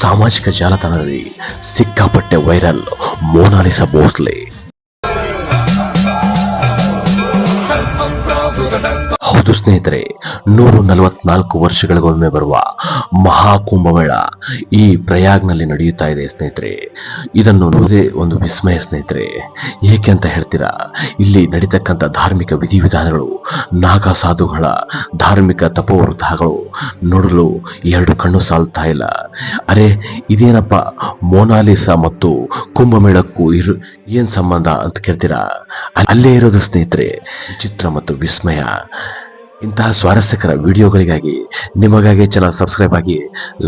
ಸಾಮಾಜಿಕ ಜಾಲತಾಣದಲ್ಲಿ ಸಿಕ್ಕಾಪಟ್ಟೆ ವೈರಲ್ ಮೋನಾಲಿಸಾ ಭೋಸ್ಲೆ ಹೌದು ಸ್ನೇಹಿತರೆ, ನೂರ ನಲವತ್ನಾಲ್ಕು ವರ್ಷಗಳಿಗೊಮ್ಮೆ ಬರುವ ಮಹಾಕುಂಭಮೇಳ ಈ ಪ್ರಯಾಗ್ನಲ್ಲಿ ನಡೆಯುತ್ತಾ ಇದೆ ಸ್ನೇಹಿತರೆ. ಇದನ್ನು ನೋಡೋದೇ ಒಂದು ವಿಸ್ಮಯ ಸ್ನೇಹಿತರೆ. ಏಕೆ ಅಂತ ಹೇಳ್ತೀರಾ? ಇಲ್ಲಿ ನಡೀತಕ್ಕಂಥ ಧಾರ್ಮಿಕ ವಿಧಿವಿಧಾನಗಳು, ನಾಗ ಸಾಧುಗಳ ಧಾರ್ಮಿಕ ತಪೋವೃತಗಳು ನೋಡಲು ಎರಡು ಕಣ್ಣು ಸಾಲ್ತಾ ಇಲ್ಲ. ಅರೆ, ಇದೇನಪ್ಪ ಮೋನಾಲಿಸಾ ಮತ್ತು ಕುಂಭಮೇಳಕ್ಕೂ ಇರು, ಏನ್ ಸಂಬಂಧ ಅಂತ ಕೇಳ್ತೀರಾ? ಅಲ್ಲೇ ಇರೋದು ಸ್ನೇಹಿತರೆ ಚಿತ್ರ ಮತ್ತು ವಿಸ್ಮಯ. ಇಂತಹ ಸ್ವಾರಸ್ಯಕರ ವಿಡಿಯೋಗಳಿಗಾಗಿ ನಿಮಗಾಗಿ ಚಾನಲ್ ಸಬ್ಸ್ಕ್ರೈಬ್ ಆಗಿ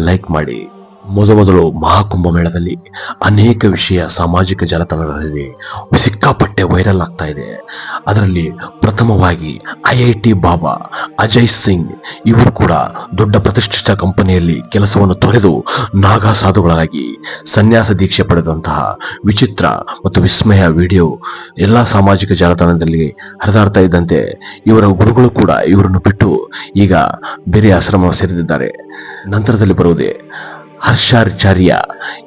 ಲೈಕ್ ಮಾಡಿ. ಮೊದಮೊದಲು ಮಹಾಕುಂಭ ಮೇಳದಲ್ಲಿ ಅನೇಕ ವಿಷಯ ಸಾಮಾಜಿಕ ಜಾಲತಾಣಗಳಲ್ಲಿ ಸಿಕ್ಕಾಪಟ್ಟೆ ವೈರಲ್ ಆಗ್ತಾ ಇದೆ. ಅದರಲ್ಲಿ ಪ್ರಥಮವಾಗಿ I I T Baba, Ajay Singh ಇವರು ಕೂಡ ದೊಡ್ಡ ಪ್ರತಿಷ್ಠಿತ ಕಂಪನಿಯಲ್ಲಿ ಕೆಲಸವನ್ನು ತೊರೆದು ನಾಗಾ ಸಾಧುಗಳಾಗಿ ಸನ್ಯಾಸ ದೀಕ್ಷೆ ಪಡೆದಂತಹ ವಿಚಿತ್ರ ಮತ್ತು ವಿಸ್ಮಯ ವಿಡಿಯೋ ಎಲ್ಲ ಸಾಮಾಜಿಕ ಜಾಲತಾಣದಲ್ಲಿ ಹರಿದಾಡ್ತಾ ಇದ್ದಂತೆ ಇವರ ಗುರುಗಳು ಕೂಡ ಇವರನ್ನು ಬಿಟ್ಟು ಈಗ ಬೇರೆ ಆಶ್ರಮ ಸೇರಿದ್ದಾರೆ. ನಂತರದಲ್ಲಿ ಬರುವುದೇ ಹರ್ಷಾಚಾರ್ಯ.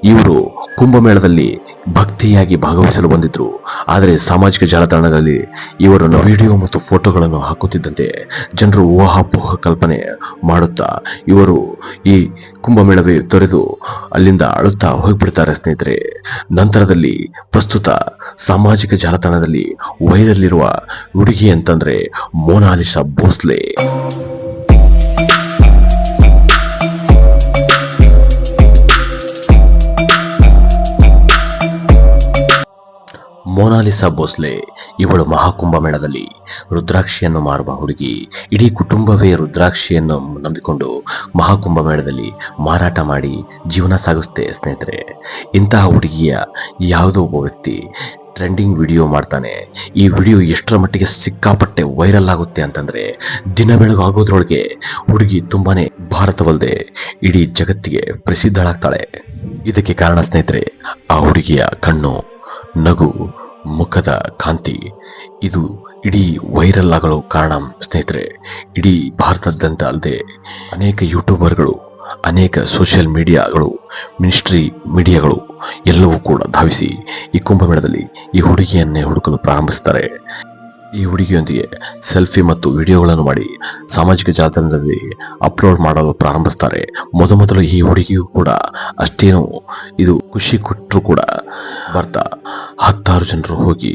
ಇವರು ಕುಂಭಮೇಳದಲ್ಲಿ ಭಕ್ತಿಯಾಗಿ ಭಾಗವಹಿಸಲು ಬಂದಿದ್ರು. ಆದರೆ ಸಾಮಾಜಿಕ ಜಾಲತಾಣಗಳಲ್ಲಿ ಇವರನ್ನು ವಿಡಿಯೋ ಮತ್ತು ಫೋಟೋಗಳನ್ನು ಹಾಕುತ್ತಿದ್ದಂತೆ ಜನರು ಊಹಾಪೋಹ ಕಲ್ಪನೆ ಮಾಡುತ್ತಾ ಇವರು ಈ ಕುಂಭಮೇಳವೇ ತೊರೆದು ಅಲ್ಲಿಂದ ಅಳುತ್ತಾ ಹೋಗಿಬಿಡ್ತಾರೆ ಸ್ನೇಹಿತರೆ. ನಂತರದಲ್ಲಿ ಪ್ರಸ್ತುತ ಸಾಮಾಜಿಕ ಜಾಲತಾಣದಲ್ಲಿ ವೈರಲ್ ಇರುವ ಹುಡುಗಿ ಅಂತಂದ್ರೆ ಮೋನಾಲಿಸಾ ಭೋಸ್ಲೆ. ಮೋನಾಲಿಸಾ ಬೋಸ್ಲೆ ಇವಳು ಮಹಾಕುಂಭ ಮೇಳದಲ್ಲಿ ರುದ್ರಾಕ್ಷಿಯನ್ನು ಮಾರುವ ಹುಡುಗಿ. ಇಡೀ ಕುಟುಂಬವೇ ರುದ್ರಾಕ್ಷಿಯನ್ನು ನಂಬಿಕೊಂಡು ಮಹಾಕುಂಭ ಮೇಳದಲ್ಲಿ ಮಾರಾಟ ಮಾಡಿ ಜೀವನ ಸಾಗಿಸುತ್ತೆ ಸ್ನೇಹಿತರೆ. ಇಂತಹ ಹುಡುಗಿಯ ಯಾವುದೋ ಒಬ್ಬ ವ್ಯಕ್ತಿ ಟ್ರೆಂಡಿಂಗ್ ವಿಡಿಯೋ ಮಾಡ್ತಾನೆ. ಈ ವಿಡಿಯೋ ಎಷ್ಟರ ಮಟ್ಟಿಗೆ ಸಿಕ್ಕಾಪಟ್ಟೆ ವೈರಲ್ ಆಗುತ್ತೆ ಅಂತಂದ್ರೆ ದಿನ ಬೆಳಗು ಆಗೋದ್ರೊಳಗೆ ಹುಡುಗಿ ತುಂಬಾನೇ ಭಾರತವಲ್ಲದೆ ಇಡೀ ಜಗತ್ತಿಗೆ ಪ್ರಸಿದ್ಧಳಾಗ್ತಾಳೆ. ಇದಕ್ಕೆ ಕಾರಣ ಸ್ನೇಹಿತರೆ, ಆ ಹುಡುಗಿಯ ಕಣ್ಣು ನಗು ಮುಖದ ಕಾಂತಿ. ಇದು ಇಡೀ ವೈರಲ್ ಆಗಲು ಕಾರಣ, ಸ್ನೇಹಿತರೆ. ಇಡೀ ಭಾರತದಂತ ಅಲ್ಲದೆ ಅನೇಕ ಯೂಟ್ಯೂಬರ್ಗಳು, ಅನೇಕ ಸೋಷಿಯಲ್ ಮೀಡಿಯಾಗಳು, ಮಿನಿಸ್ಟ್ರಿ ಮೀಡಿಯಾಗಳು ಎಲ್ಲವೂ ಕೂಡ ಧಾವಿಸಿ ಈ ಕುಂಭಮೇಳದಲ್ಲಿ ಈ ಹುಡುಗಿಯನ್ನೇ ಹುಡುಕಲು ಪ್ರಾರಂಭಿಸ್ತಾರೆ ಈ ಹುಡುಗಿಯೊಂದಿಗೆ ಸೆಲ್ಫಿ ಮತ್ತು ವಿಡಿಯೋಗಳನ್ನು ಮಾಡಿ ಸಾಮಾಜಿಕ ಜಾಲತಾಣದಲ್ಲಿ ಅಪ್ಲೋಡ್ ಮಾಡಲು ಪ್ರಾರಂಭಿಸ್ತಾರೆ. ಮೊದಮೊದಲು ಈ ಹುಡುಗಿಯೂ ಕೂಡ ಅಷ್ಟೇನು ಇದು ಖುಷಿ ಕೊಟ್ಟರು ಕೂಡ ಬರ್ತಾ ಹತ್ತಾರು ಜನರು ಹೋಗಿ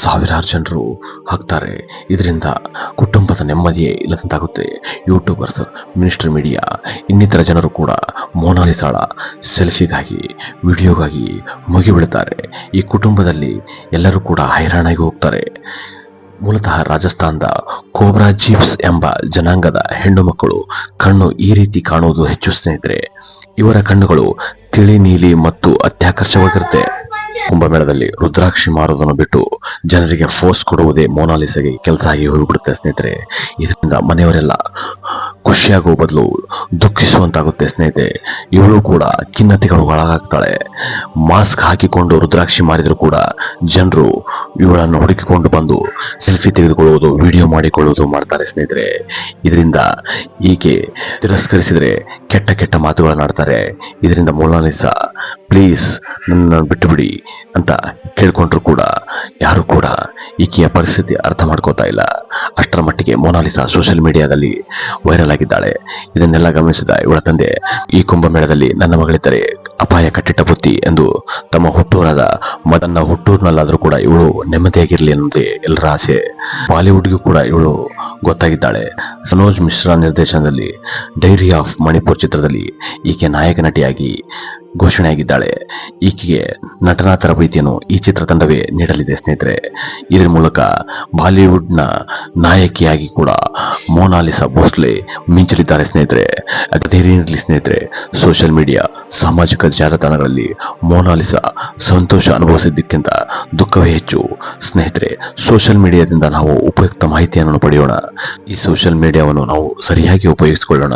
ಸಾವಿರಾರು ಜನರು ಹಾಕ್ತಾರೆ. ಇದರಿಂದ ಕುಟುಂಬದ ನೆಮ್ಮದಿಯೇ ಇಲ್ಲದಂತಾಗುತ್ತೆ. ಯೂಟ್ಯೂಬರ್ಸ್, ಮಿನಿಸ್ಟರ್ ಮೀಡಿಯಾ, ಇನ್ನಿತರ ಜನರು ಕೂಡ ಮೋನಾಲಿಸಾಳ ಸೆಲ್ಫಿಗಾಗಿ, ವಿಡಿಯೋಗಾಗಿ ಮುಗಿಬೀಳುತ್ತಾರೆ. ಈ ಕುಟುಂಬದಲ್ಲಿ ಎಲ್ಲರೂ ಕೂಡ ಹೈರಾಣಾಗಿ ಹೋಗ್ತಾರೆ. ಮೂಲತಃ ರಾಜಸ್ಥಾನದ ಕೋಬ್ರಾ ಜೀವ್ಸ್ ಎಂಬ ಜನಾಂಗದ ಹೆಣ್ಣು ಮಕ್ಕಳು ಕಣ್ಣು ಈ ರೀತಿ ಕಾಣುವುದು ಹೆಚ್ಚು ಸ್ನೇಹಿತರೆ. ಇವರ ಕಣ್ಣುಗಳು ತಿಳಿ, ನೀಲಿ ಮತ್ತು ಅತ್ಯಾಕರ್ಷವಾಗಿರುತ್ತೆ ಕುಂಭಮೇಳದಲ್ಲಿ ರುದ್ರಾಕ್ಷಿ ಮಾರುವುದನ್ನು ಬಿಟ್ಟು ಜನರಿಗೆ ಫೋರ್ಸ್ ಕೊಡುವುದೇ ಮೋನಾಲಿಸಗೆ ಕೆಲಸ ಆಗಿ ಹೋಗಿಬಿಡುತ್ತೆ ಸ್ನೇಹಿತರೆ. ಇದರಿಂದ ಮನೆಯವರೆಲ್ಲ ಖುಷಿಯಾಗುವ ಬದಲು ದುಃಖಿಸುವಂತಾಗುತ್ತೆ ಸ್ನೇಹಿತೆ ಇವಳು ಕೂಡ ಖಿನ್ನತೆಗಳು ಒಳಗಾಗ್ತಾಳೆ. ಮಾಸ್ಕ್ ಹಾಕಿಕೊಂಡು ರುದ್ರಾಕ್ಷಿ ಮಾಡಿದರೂ ಕೂಡ ಜನರು ಇವಳನ್ನು ಹುಡುಕಿಕೊಂಡು ಬಂದು ಸೆಲ್ಫಿ ತೆಗೆದುಕೊಳ್ಳುವುದು ವಿಡಿಯೋ ಮಾಡಿಕೊಳ್ಳುವುದು ಮಾಡ್ತಾರೆ ಸ್ನೇಹಿತರೆ. ಇದರಿಂದ ಈಕೆ ತಿರಸ್ಕರಿಸಿದರೆ ಕೆಟ್ಟ ಕೆಟ್ಟ ಮಾತುಗಳನ್ನಾಡ್ತಾರೆ ಇದರಿಂದ ಮೋನಾಲಿಸಾ ಪ್ಲೀಸ್ ನನ್ನನ್ನು ಬಿಟ್ಟುಬಿಡಿ ಅಂತ ಕೇಳ್ಕೊಂಡ್ರು ಕೂಡ ಯಾರು ಕೂಡ ಈಕೆಯ ಪರಿಸ್ಥಿತಿ ಅರ್ಥ ಮಾಡ್ಕೋತಾ ಇಲ್ಲ. ಅಷ್ಟರ ಮಟ್ಟಿಗೆ ಮೋನಾಲಿಸಾ ಸೋಷಿಯಲ್ ಮೀಡಿಯಾದಲ್ಲಿ ವೈರಲ್ ಆಗಿದ್ದಾಳೆ. ಇದನ್ನೆಲ್ಲ ಗಮನಿಸಿದ ಇವಳ ತಂದೆ, ಈ ಕುಂಭಮೇಳದಲ್ಲಿ ನನ್ನ ಮಗಳಿದ್ದರೆ ಅಪಾಯ ಕಟ್ಟಿಟ್ಟ ಬುತ್ತಿ ಎಂದು ತಮ್ಮ ಹುಟ್ಟೂರಾದ ಮದನ್ನ ಹುಟ್ಟೂರಿನಲ್ಲಾದರೂ ಕೂಡ ಇವಳು ನೆಮ್ಮದಿಯಾಗಿರಲಿ ಎನ್ನುವುದೇ ಎಲ್ಲರ ಆಸೆ. ಬಾಲಿವುಡ್ಗೂ ಕೂಡ ಇವಳು ಗೊತ್ತಾಗಿದ್ದಾಳೆ. ಸನೋಜ್ ಮಿಶ್ರಾ ನಿರ್ದೇಶನದಲ್ಲಿ ಡೈರಿ ಆಫ್ ಮಣಿಪುರ್ ಚಿತ್ರದಲ್ಲಿ ಈಕೆ ನಾಯಕ ನಟಿಯಾಗಿ ಘೋಷಣೆಯಾಗಿದ್ದಾಳೆ. ಈಕೆಗೆ ನಟನಾ ತರಬೇತಿಯನ್ನು ಈ ಚಿತ್ರತಂಡವೇ ನೀಡಲಿದೆ ಸ್ನೇಹಿತರೆ. ಇದರ ಮೂಲಕ ಬಾಲಿವುಡ್ನ ನಾಯಕಿಯಾಗಿ ಕೂಡ ಮೋನಾಲಿಸಾ ಭೋಸ್ಲೆ ಮಿಂಚಲಿದ್ದಾರೆ ಸ್ನೇಹಿತರೆ. ಅದೇ ರೀತಿಯಲ್ಲಿ ಸ್ನೇಹಿತರೆ, ಸೋಷಿಯಲ್ ಮೀಡಿಯಾ, ಸಾಮಾಜಿಕ ಜಾಲತಾಣಗಳಲ್ಲಿ ಮೋನಾಲಿಸಾ ಸಂತೋಷ ಅನುಭವಿಸಿದ್ದಕ್ಕಿಂತ ದುಃಖವೇ ಹೆಚ್ಚು. ಸ್ನೇಹಿತರೆ, ಸೋಷಿಯಲ್ ಮೀಡಿಯಾದಿಂದ ನಾವು ಉಪಯುಕ್ತ ಮಾಹಿತಿಯನ್ನು ಪಡೆಯೋಣ. ಈ ಸೋಷಿಯಲ್ ಮೀಡಿಯಾವನ್ನು ನಾವು ಸರಿಯಾಗಿ ಉಪಯೋಗಿಸಿಕೊಳ್ಳೋಣ.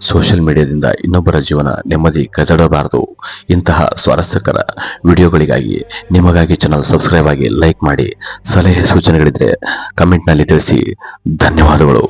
ಸೋಷಿಯಲ್ ಮೀಡಿಯಾದಿಂದ ಇನ್ನೊಬ್ಬರ ಜೀವನ ನೆಮ್ಮದಿ ಕದಡಬಾರದು. ಇಂತಹ ಸ್ವಾರಸ್ಯಕರ ವಿಡಿಯೋಗಳಿಗಾಗಿ ನಿಮಗಾಗಿ ಚಾನಲ್ ಸಬ್ಸ್ಕ್ರೈಬ್ ಆಗಿ ಲೈಕ್ ಮಾಡಿ ಸಲಹೆ ಸೂಚನೆಗಳಿದ್ರೆ ಕಮೆಂಟ್ನಲ್ಲಿ ತಿಳಿಸಿ ಧನ್ಯವಾದಗಳು.